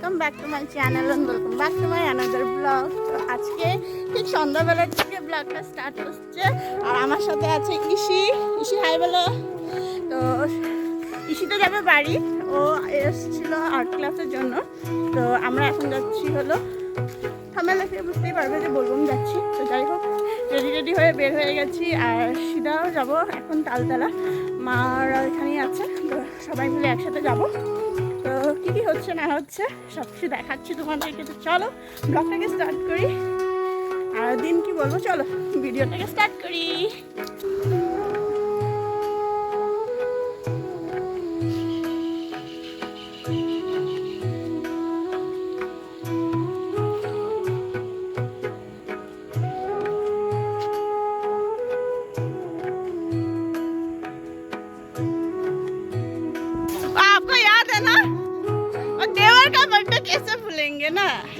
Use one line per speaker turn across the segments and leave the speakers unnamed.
Welcome back to my channel welcome back to my another blog তো আজকে ঠিক সন্ধ্যাবেলার থেকে ব্লগটা স্টার্ট হচ্ছে। আর আমার সাথে আছে ইসি ইসি হাই বলো। তো ইসিতে যাবে বাড়ি। ও এসেছিল আর্ট ক্লাসের জন্য। তো আমরা এখন যাচ্ছি হলো থামেলা দেখে বুঝতেই পারবে যে বলবম যাচ্ছি। তো যাই হোক রেডি রেডি হয়ে বের হয়ে গেছি। আর সিধাও যাব এখন তালতলা। মারা এখানেই আছে। তো সবাই মিলে একসাথে যাব। তো কী কী হচ্ছে না হচ্ছে সব কিছু দেখাচ্ছি তোমাদেরকে, তো চলো ব্লগটাকে স্টার্ট করি। আর দিন কি বলব? চলো ভিডিওটাকে স্টার্ট করি।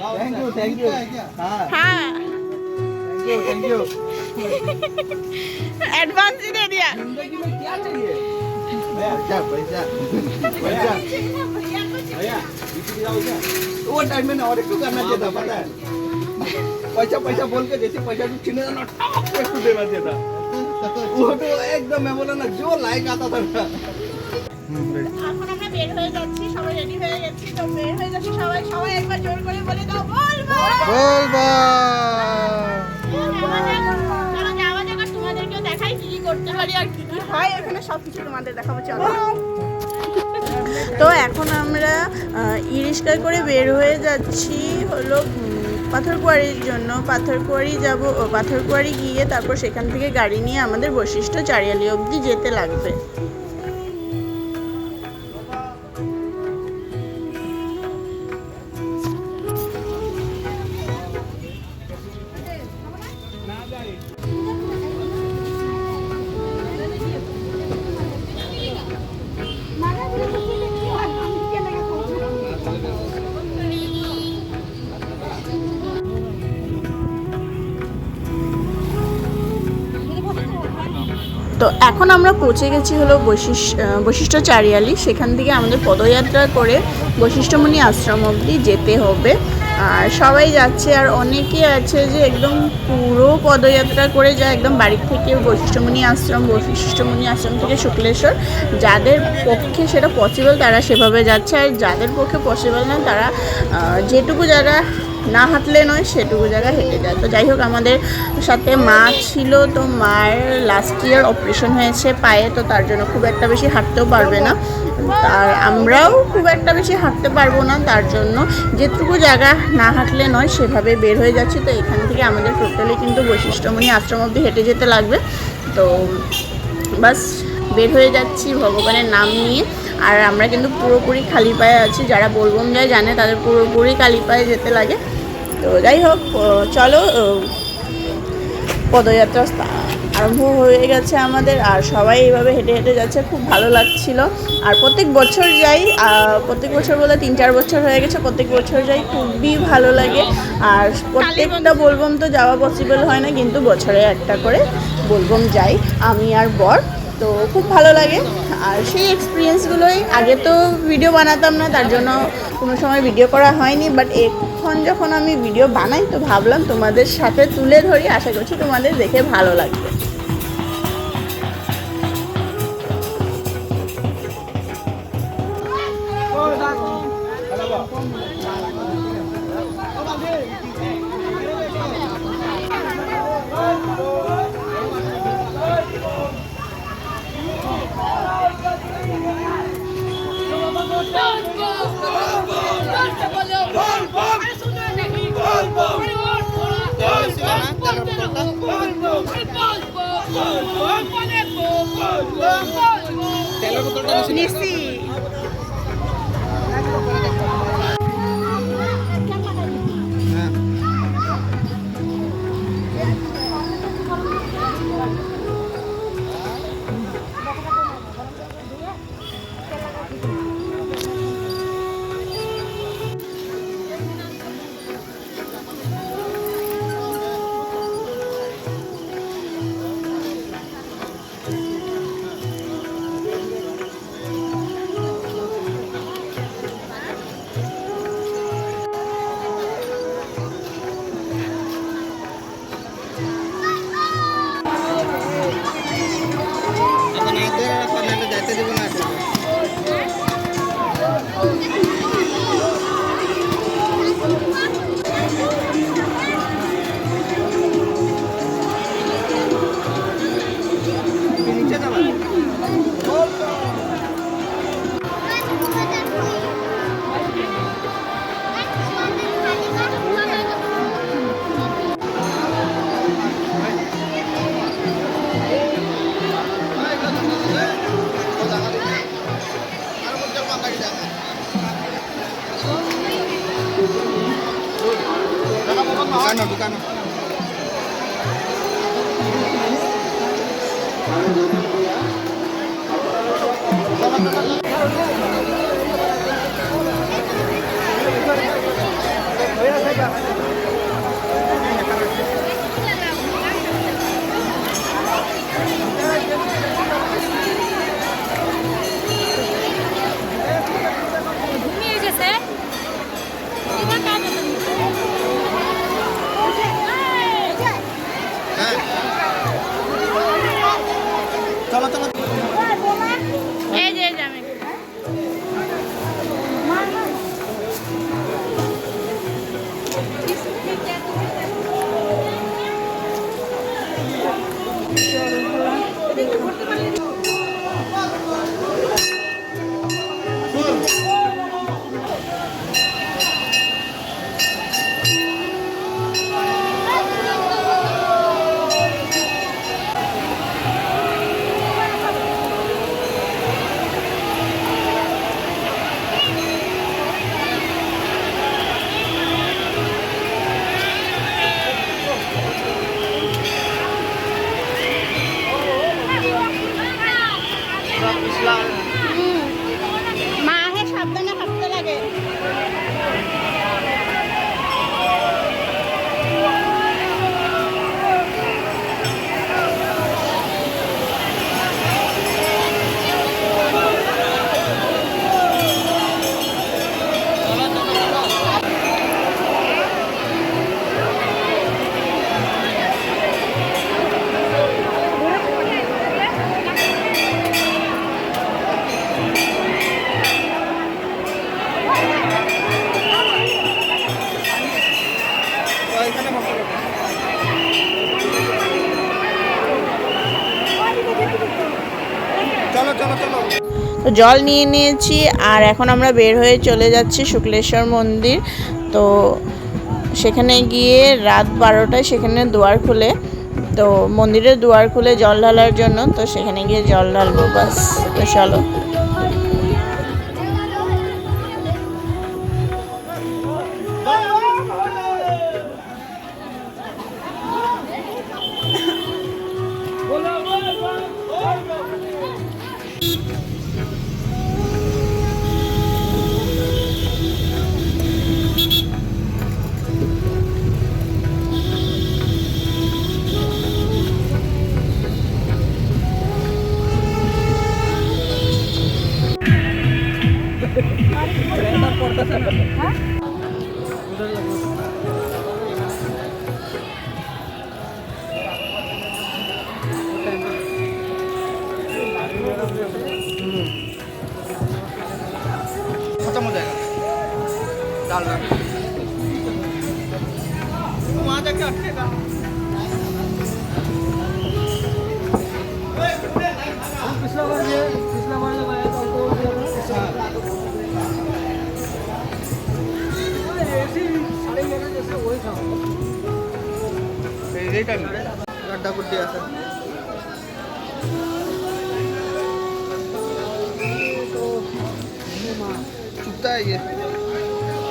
थैंक यू थैंक यू हाँ।
हाँ।
थैंक यू
एडवांस ही दे दिया।
क्या चाहिए? पैसा पैसा? भैया। वो टाइम में और एक करना चाहिए था पता है? पैसा पैसा बोल के जैसे पैसा तू छीने ना टॉप पे तू देना चाहिए था। वो तो एकदम मैं बोला ना जो लाइक आता था
সবাই রেডি হয়ে গেছি তো বের হয়ে যাচ্ছি সবাই। সবাই একবার জোর করে বলে দাও বলব চলো যাওয়া যাক আর তোমাদেরকেও দেখাই কি কি করতে পারি আর কি কি হয় এখানে সব কিছু তোমাদের দেখাবো চলো। তো এখন আমরা ই রিক্সায় করে বের হয়ে যাচ্ছি হলো পাথরকুয়ারির জন্য। পাথরকুয়ারি যাব ও পাথরকুয়ারি গিয়ে তারপর সেখান থেকে গাড়ি নিয়ে আমাদের বৈশিষ্ট্য চারিয়ালি অবধি যেতে লাগবে। তো এখন আমরা পৌঁছে গেছি হলো বৈশিষ্ট্য বৈশিষ্ট্য চারিয়ালি সেখান থেকে আমাদের পদযাত্রা করে বৈশিষ্ট্যমণি আশ্রম অবধি যেতে হবে। আর সবাই যাচ্ছে, আর অনেকে আছে যে একদম পুরো পদযাত্রা করে যায়, একদম বাড়ি থেকে বৈশিষ্ট্যমণি আশ্রম বৈশিষ্ট্যমণি আশ্রম থেকে শুক্লেশ্বর। যাদের পক্ষে সেটা পসিবল তারা সেভাবে যাচ্ছে, আর যাদের পক্ষে পসিবল না তারা যেটুকু জায়গা না হাঁটলে নয়, সেটুকু জায়গা হেঁটে যায়। তো যাই হোক, আমাদের সাথে মা ছিল, তো মায়ের লাস্ট ইয়ার অপারেশন হয়েছে পায়ে, তো তার জন্য খুব একটা বেশি হাঁটতেও পারবে না। আর আমরাও খুব একটা বেশি হাঁটতে পারব না, তার জন্য যেটুকু জায়গা না হাঁটলে নয়, সেভাবে বের হয়ে যাচ্ছি। তো এখান থেকে আমাদের টোটালি কিন্তু বৈশিষ্ট্যমণি আশ্রম অবধি হেঁটে যেতে লাগবে। তো বাস বের হয়ে যাচ্ছি, ভগবানের নাম নিয়ে। আর আমরা কিন্তু পুরোপুরি খালি পায়ে আছি, যারা বলবম যায় জানে তাদের পুরোপুরি খালি পায়ে যেতে লাগে। তো যাই হোক চলো পদযাত্রা আরম্ভ হয়ে গেছে আমাদের। আর সবাই এইভাবে হেঁটে হেঁটে যাচ্ছে, খুব ভালো লাগছিল। আর প্রত্যেক বছর যাই প্রত্যেক বছর বলে তিন চার বছর হয়ে গেছে, প্রত্যেক বছর যাই, খুবই ভালো লাগে। আর প্রত্যেকটা বলবম তো যাওয়া পসিবল হয় না, কিন্তু বছরে একটা করে বলবম যাই। আমি আর বর। তো খুব ভালো লাগে। আর সেই এক্সপিরিয়েন্সগুলোই আগে তো ভিডিও বানাতাম না, তার জন্য কোনো সময় ভিডিও করা হয়নি বাট এখন যখন আমি ভিডিও বানাই, তো ভাবলাম তোমাদের সাথে তুলে ধরি। আশা করছি তোমাদের দেখে ভালো লাগবে। নিসি
Dukano,
干
了，干了，干了。
তো জল নিয়ে নিয়েছি, আর এখন আমরা বের হয়ে চলে যাচ্ছি শুক্লেশ্বর মন্দির। তো সেখানে গিয়ে রাত বারোটায় সেখানে দুয়ার খুলে, তো মন্দিরের দুয়ার খুলে জল ঢালার জন্য, তো সেখানে গিয়ে জল ঢালবো, বাস। তো চলো।
হ্যাঁ? गड्ढा गुड्डी असं चुपता है ये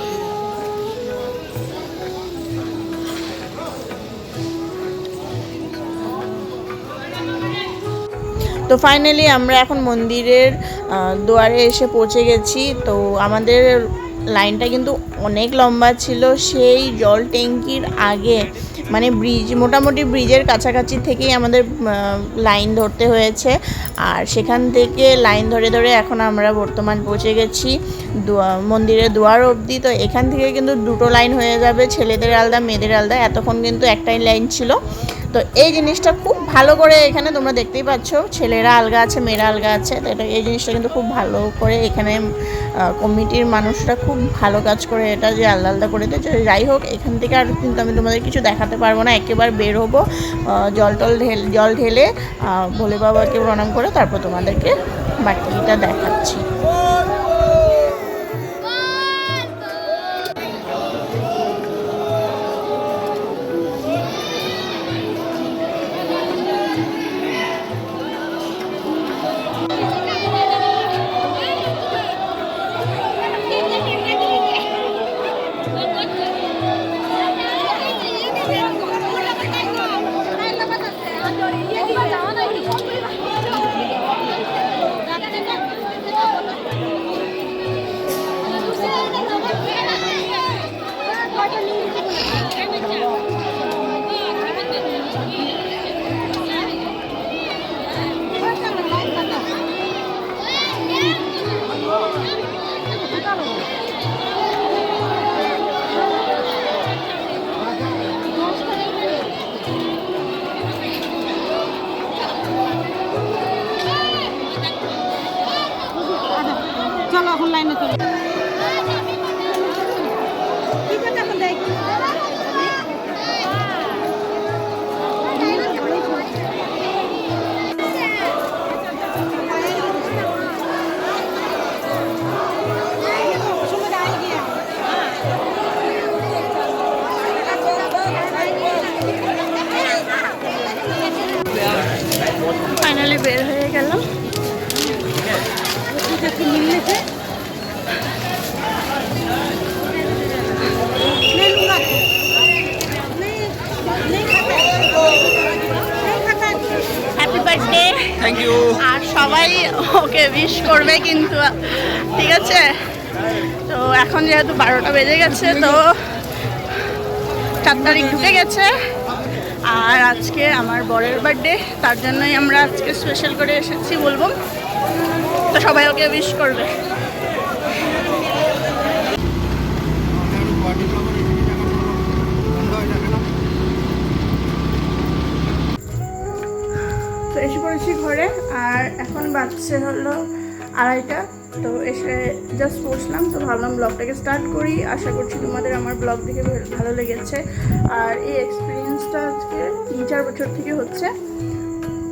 তো ফাইনালি আমরা এখন মন্দিরের আহ, দুয়ারে এসে পৌঁছে গেছি তো আমাদের লাইনটা কিন্তু অনেক লম্বা ছিল সেই জল ট্যাঙ্কির আগে মানে ব্রিজ মোটামুটি ব্রিজের কাছাকাছি থেকেই আমাদের লাইন ধরতে হয়েছে। আর সেখান থেকে লাইন ধরে ধরে এখন আমরা বর্তমান পৌঁছে গেছি মন্দিরের দুয়ার অবধি। তো এখান থেকে কিন্তু দুটো লাইন হয়ে যাবে, ছেলেদের আলাদা, মেয়েদের আলাদা। এতক্ষণ কিন্তু একটাই লাইন ছিল। তো এই জিনিসটা খুব ভালো করে এখানে তোমরা দেখতেই পাচ্ছ। ছেলেরা আলগা আছে, মেয়েরা আলগা আছে। তো এটা এই জিনিসটা কিন্তু খুব ভালো করে এখানে কমিটির মানুষরা খুব ভালো কাজ করে এটা যে আলাদা আলাদা করে দিয়েছে। যাই হোক, এখান থেকে আর কিন্তু আমি তোমাদের কিছু দেখাতে পারব না। একেবারে বের হব জল টল ঢেল জল ঢেলে ভোলে বাবাকে প্রণাম করে তারপর তোমাদেরকে বাকিটা দেখাচ্ছি।
থ্যাংক ইউ
আর সবাই ওকে উইশ করবে কিন্তু, ঠিক আছে? তো এখন যেহেতু বারোটা বেজে গেছে, তো চার তারিখ ঢুকে গেছে। আর আজকে আমার বরের বার্থডে তার জন্যই আমরা আজকে স্পেশাল করে এসেছি বলব। তো সবাই ওকে উইশ করবে। তো এসে পড়েছি ঘরে আর এখন বাজছে হলো আড়াইটা। তো এসে জাস্ট পৌঁছলাম তো ভাবলাম ব্লগটাকে স্টার্ট করি। আশা করছি তোমাদের আমার ব্লগ দেখে ভালো লেগেছে। আর এই এক্সপিরিয়েন্সটা আজকে তিন চার বছর থেকে হচ্ছে।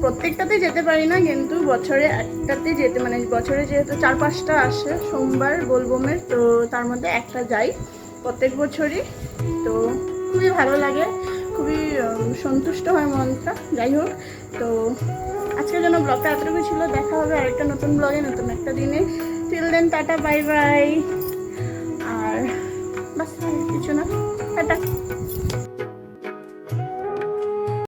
প্রত্যেকটাতে যেতে পারি না, কিন্তু বছরে একটাতে যেতে মানে বছরে যেহেতু চার পাঁচটা আসে, সোমবার গোলবোমের তো তার মধ্যে একটা যাই প্রত্যেক বছরই। তো খুবই ভালো লাগে, খুবই সন্তুষ্ট হয় মনটা। যাই হোক, তো আজকের জন্য ব্লগটা এতটুকু ছিল। দেখা হবে আরেকটা নতুন ব্লগে, নতুন একটা দিনে। Till then tata bye bye আর বাস কিছু না। টাটা।